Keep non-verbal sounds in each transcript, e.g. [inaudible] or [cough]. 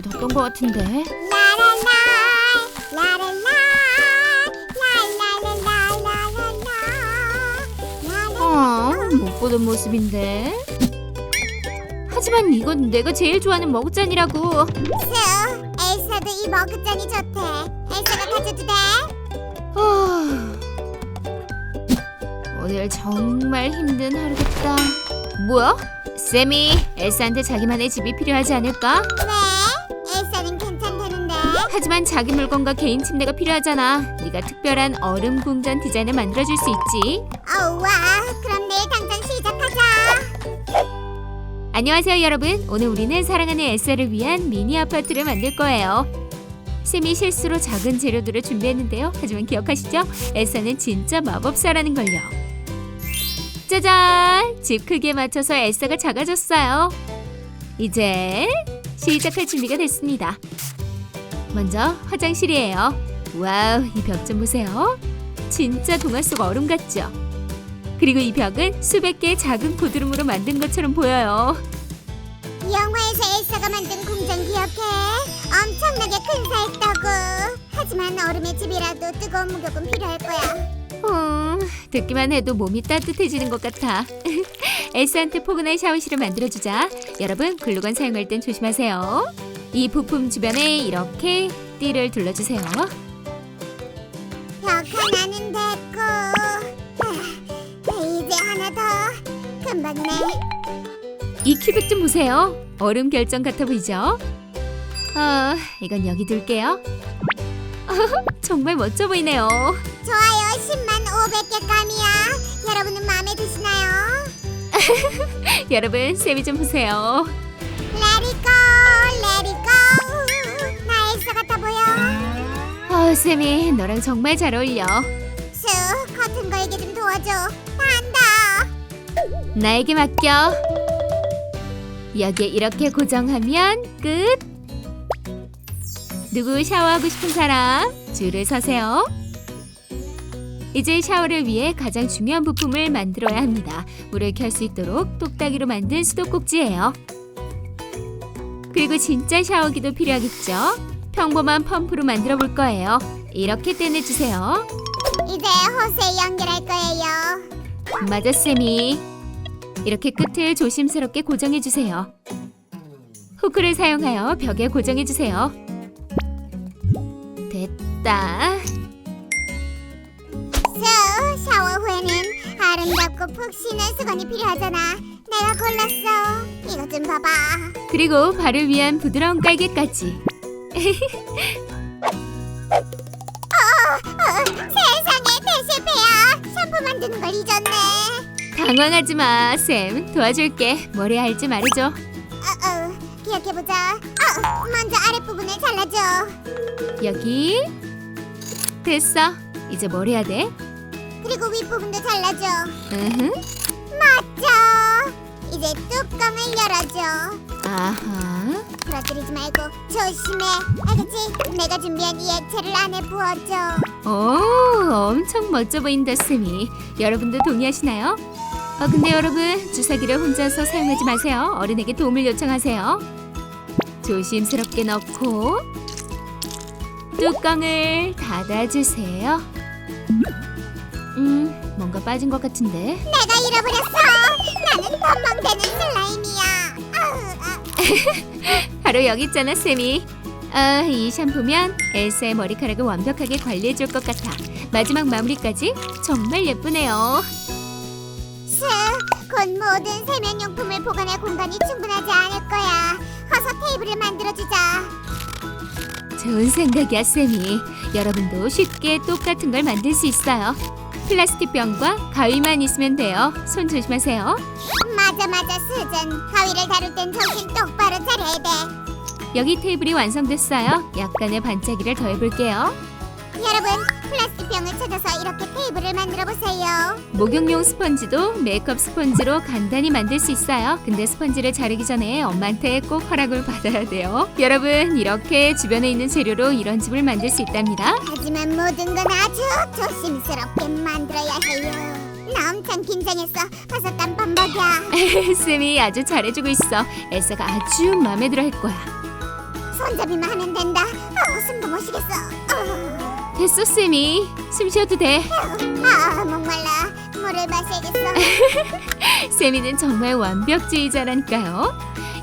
여기 뒀던 것 같은데. 못 보던 모습인데. 하지만 이건 내가 제일 좋아하는 머그잔이라고. 수 엘사도 이 머그잔이 좋대 엘사가 가져도 돼? 아, 오늘 정말 힘든 하루겠다. 뭐야? 쌤이 엘사한테 자기만의 집이 필요하지 않을까? 왜? 하지만 자기 물건과 개인 침대가 필요하잖아. 네가 특별한 얼음 궁전 디자인을 만들어줄 수 있지. 어우 와 그럼 내일 당장 시작하자 안녕하세요, 여러분. 오늘 우리는 사랑하는 엘사를 위한 미니 아파트를 만들 거예요. 쌤이 실수로 작은 재료들을 준비했는데요. 하지만 기억하시죠? 엘사는 진짜 마법사라는 걸요. 짜잔! 집 크기에 맞춰서 엘사가 작아졌어요. 이제 시작할 준비가 됐습니다. 먼저 화장실이에요. 와우, 이 벽 좀 보세요. 진짜 동화 속 얼음 같죠? 그리고 이 벽은 수백 개의 작은 고드름으로 만든 것처럼 보여요. 영화에서 엘사가 만든 궁전 기억해? 엄청나게 근사했다고 하지만 얼음의 집이라도 뜨거운 목욕은 필요할 거야 음, 듣기만 해도 몸이 따뜻해지는 것 같아. [laughs] 엘사한테 포근한 샤워실을 만들어주자. 여러분, 글루건 사용할 땐 조심하세요. 이 부품 주변에 이렇게 띠를 둘러주세요. 벽 하나는 됐고 아, [laughs] 이제 하나 더 금방 내이 큐빅 좀 보세요. 얼음 결정 같아 보이죠? 아, 이건 여기 둘게요. [laughs] 정말 멋져 보이네요. 좋아요 10만 500개 감이야 여러분은 마음에 드시나요? [laughs] 여러분, 쌤이 좀 보세요. Go Let it go 나 엘사 같아 보여 아, 쌤이 너랑 정말 잘 어울려. 수 커튼 걸게 좀 도와줘 다 한다 나에게 맡겨. 여기에 이렇게 고정하면 끝. 누구 샤워하고 싶은 사람 줄을 서세요. 이제 샤워를 위해 가장 중요한 부품을 만들어야 합니다. 물을 켤 수 있도록 똑딱이로 만든 수도꼭지예요. 그리고 진짜 샤워기도 필요하겠죠? 평범한 펌프로 만들어 볼 거예요. 이렇게 떼내주세요. 이제 호스에 연결할 거예요 맞아, 쌤이. 이렇게 끝을 조심스럽게 고정해 주세요. 후크를 사용하여 벽에 고정해 주세요. 됐다. 수 샤워 후에는 아름답고 푹 쉬는 수건이 필요하잖아 내가 골랐어 이것 좀 봐봐 그리고 발을 위한 부드러운 깔개까지. 어, 세상에 대실패야 샴푸 만드는 걸 잊었네 당황하지 마, 쌤. 도와줄게. 뭘 해야 할지 말해줘. 어, 어, 기억해보자 어, 먼저 아랫부분을 잘라줘 여기. 됐어. 이제 뭘 해야 돼? 그리고 윗부분도 잘라줘 으흠. 맞죠 이제 뚜껑을 열어줘 아하. 부러뜨리지 말고 조심해 알겠지? 내가 준비한 이 액체를 안에 부어줘 오, 엄청 멋져 보인다, 쌤이. 여러분도 동의하시나요? 아, 근데 여러분, 주사기를 혼자서 사용하지 마세요. 어른에게 도움을 요청하세요. 조심스럽게 넣고 뚜껑을 닫아주세요. 음, 뭔가 빠진 것 같은데. 내가 잃어버렸어 나는 덤벙대는 슬라임이야 아우, [laughs] 아. 바로 여기 있잖아, 쌤이. 아, 이 샴푸면 엘사의 머리카락을 완벽하게 관리해줄 것 같아. 마지막 마무리까지 정말 예쁘네요. 스, 곧 모든 세면용품을 보관할 공간이 충분하지 않을 거야. 어서 테이블을 만들어주자. 좋은 생각이야, 쌤이. 여러분도 쉽게 똑같은 걸 만들 수 있어요. 플라스틱 병과 가위만 있으면 돼요. 손 조심하세요. 맞아 맞아 수전. 가위를 다룰 땐 정신 똑바로 차려야 돼. 여기 테이블이 완성됐어요. 약간의 반짝이를 더해볼게요. 여러분 플라스틱 병을 찾아서 이렇게 테이블을 만들어 보세요. 목욕용 스펀지도 메이크업 스펀지로 간단히 만들 수 있어요. 근데 스펀지를 자르기 전에 엄마한테 꼭 허락을 받아야 돼요. 여러분, 이렇게 주변에 있는 재료로 이런 집을 만들 수 있답니다. 하지만 모든 건 아주 조심스럽게 만들어야 해요. 나 엄청 긴장했어. 벌써 땀 범벅이야. 쌤이 아주 잘해주고 있어. 엘사가 아주 마음에 들어 할 거야. 손잡이만 하면 된다. 어, 숨도 못 쉬겠어. 어. 됐어, 쌤이. 숨 쉬어도 돼. 아, 목말라. 물을 마셔야겠어. [laughs] 쌤이는 정말 완벽주의자라니까요.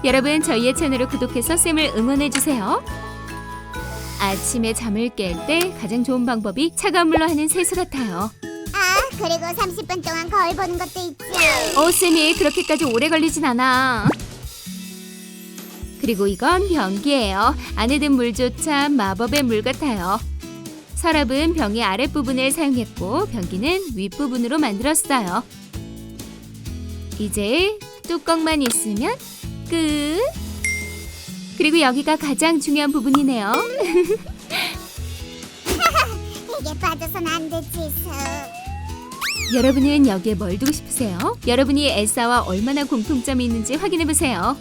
여러분 저희의 채널을 구독해서 쌤을 응원해 주세요. 아침에 잠을 깰 때 가장 좋은 방법이 차가운 물로 하는 세수 같아요. 아, 그리고 30분 동안 거울 보는 것도 있지. 어, 쌤이 그렇게까지 오래 걸리진 않아. 그리고 이건 변기예요. 안에 든 물조차 마법의 물 같아요. 서랍은 병의 아랫부분을 사용했고 변기는 윗부분으로 만들었어요. 이제 뚜껑만 있으면 끝. 그리고 여기가 가장 중요한 부분이네요. [laughs] 이게 빠져선 안 되지, 수. 여러분은 여기에 뭘 두고 싶으세요? 여러분이 엘사와 얼마나 공통점이 있는지 확인해 보세요.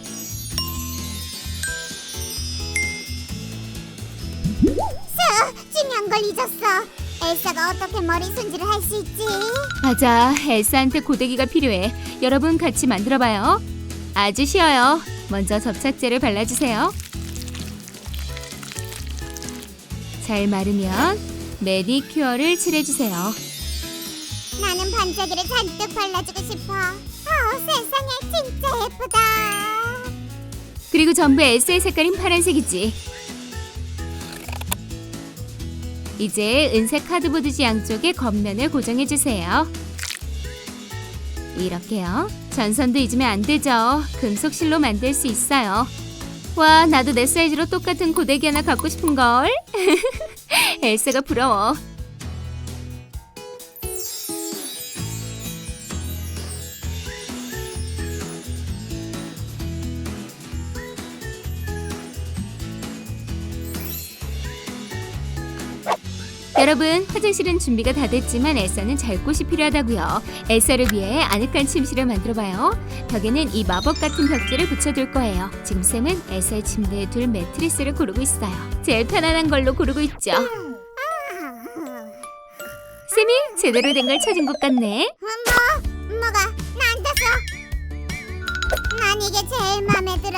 어떻게 머리 손질을 할 수 있지? 맞아, 엘사한테 고데기가 필요해. 여러분 같이 만들어봐요. 아주 쉬워요. 먼저 접착제를 발라주세요. 잘 마르면 매니큐어를 칠해주세요. 나는 반짝이를 잔뜩 발라주고 싶어. 어, 세상에 진짜 예쁘다. 그리고 전부 엘사의 색깔인 파란색이지. 이제 은색 카드보드 양쪽에 겉면을 고정해주세요. 이렇게요. 전선도 잊으면 안 되죠. 금속 실로 만들 수 있어요. 와, 나도 내 사이즈로 똑같은 고데기 하나 갖고 싶은 걸. [laughs] 엘사가 부러워. 여러분, 화장실은 준비가 다 됐지만 엘사는 잘 곳이 필요하다고요. 엘사를 위해 아늑한 침실을 만들어봐요. 벽에는 이 마법 같은 벽지를 붙여둘 거예요. 지금 쌤은 엘사의 침대에 둘 매트리스를 고르고 있어요. 제일 편안한 걸로 고르고 있죠. 쌤이 제대로 된 걸 찾은 것 같네. 뭐? 뭐가? 나한테서? 난 이게 제일 마음에 들어.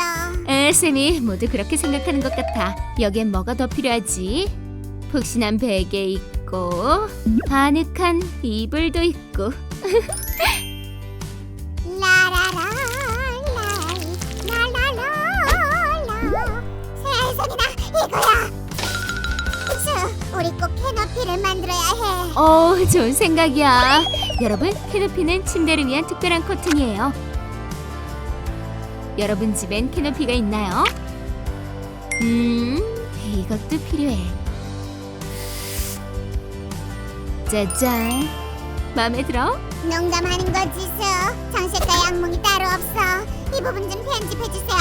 에, 쌤이 모두 그렇게 생각하는 것 같아. 여기엔 뭐가 더 필요하지? 푹신한 베개 있고 아늑한 이불도 있고 [laughs] 라라라 라 라라라 세상에나 이거야. 수, 우리 꼭 캐노피를 만들어야 해. 어, 좋은 생각이야. 여러분, 캐노피는 침대를 위한 특별한 커튼이에요. 여러분 집엔 캐노피가 있나요? 음, 이것도 필요해. 짜잔. 마음에 들어? 농담하는 거지, 수. 정색과 양몽이 따로 없어. 이 부분 좀 편집해 주세요.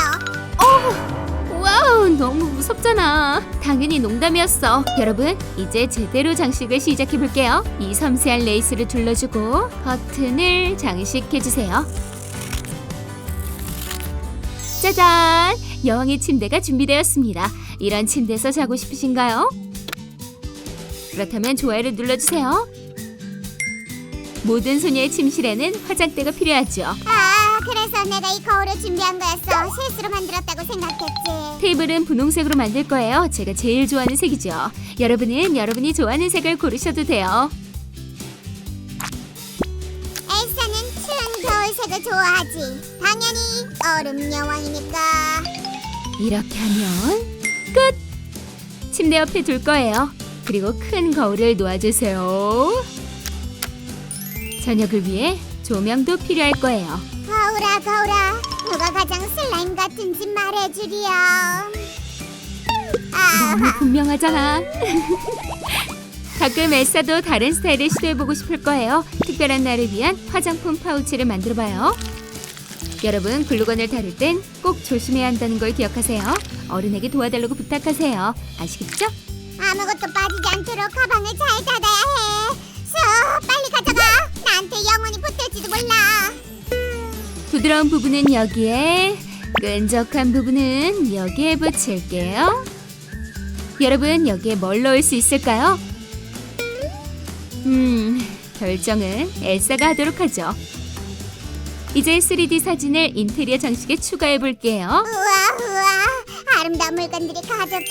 와우, 너무 무섭잖아. 당연히 농담이었어. 여러분, 이제 제대로 장식을 시작해 볼게요. 이 섬세한 레이스를 둘러주고 커튼을 장식해 주세요. 짜잔! 여왕의 침대가 준비되었습니다. 이런 침대에서 자고 싶으신가요? 그렇다면 좋아요를 눌러주세요. 모든 소녀의 침실에는 화장대가 필요하죠. 아, 그래서 내가 이 거울을 준비한 거였어. 실수로 만들었다고 생각했지. 테이블은 분홍색으로 만들 거예요. 제가 제일 좋아하는 색이죠. 여러분은 여러분이 좋아하는 색을 고르셔도 돼요. 엘사는 추운 겨울색을 좋아하지. 당연히 얼음 여왕이니까. 이렇게 하면 끝! 침대 옆에 둘 거예요. 그리고 큰 거울을 놓아주세요. 저녁을 위해 조명도 필요할 거예요. 거울아, 거울아. 누가 가장 슬라임 같은지 말해주렴. 아, 너무 분명하잖아. 가끔 엘사도 다른 스타일을 시도해보고 싶을 거예요. 특별한 날을 위한 화장품 파우치를 만들어봐요. 여러분 글루건을 다룰 땐 꼭 조심해야 한다는 걸 기억하세요. 어른에게 도와달라고 부탁하세요. 아시겠죠? 아무것도 빠지지 않도록 가방을 잘 닫아야 해. 수, 빨리 가져가. 나한테 영원히 붙을지도 몰라. 부드러운 부분은 여기에, 끈적한 부분은 여기에 붙일게요. 여러분 여기에 뭘 넣을 수 있을까요? 음, 결정은 엘사가 하도록 하죠. 이제 3D 사진을 인테리어 장식에 추가해 볼게요. 우와 우와 아름다운 물건들이 가득해.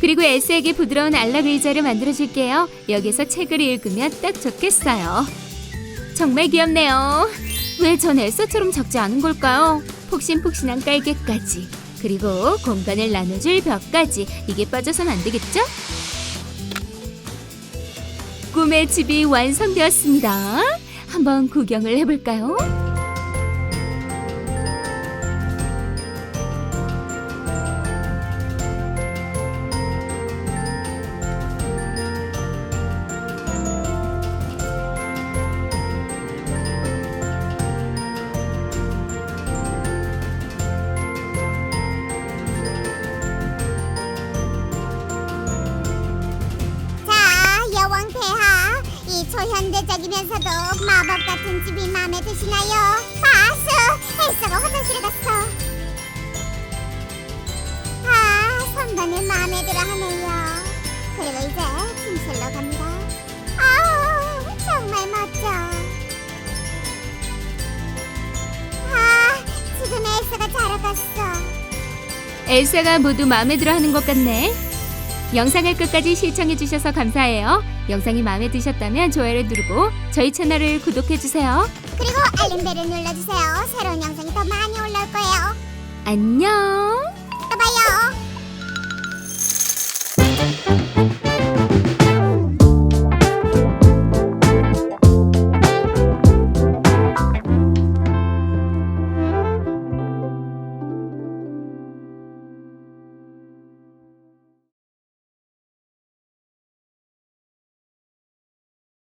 그리고 엘사에게 부드러운 안락 의자를 만들어 줄게요. 여기서 책을 읽으면 딱 좋겠어요. 정말 귀엽네요. 왜 전 엘사처럼 작지 않은 걸까요? 폭신폭신한 깔개까지. 그리고 공간을 나눠줄 벽까지. 이게 빠져선 안 되겠죠? 꿈의 집이 완성되었습니다. 한번 구경을 해볼까요? 폐하 이 초현대적이면서도 마법 같은 집이 마음에 드시나요? 바스 엘사가 화장실에 갔어. 아 선반을 마음에 들어 하네요. 그리고 이제 침실로 갑니다. 아우 정말 멋져. 아 지금 엘사가 자러 갔어. 엘사가 모두 마음에 들어 하는 것 같네. 영상을 끝까지 시청해주셔서 감사해요. 영상이 마음에 드셨다면 좋아요를 누르고 저희 채널을 구독해주세요. 그리고 알림벨을 눌러주세요. 새로운 영상이 더 많이 올라올 거예요. 안녕!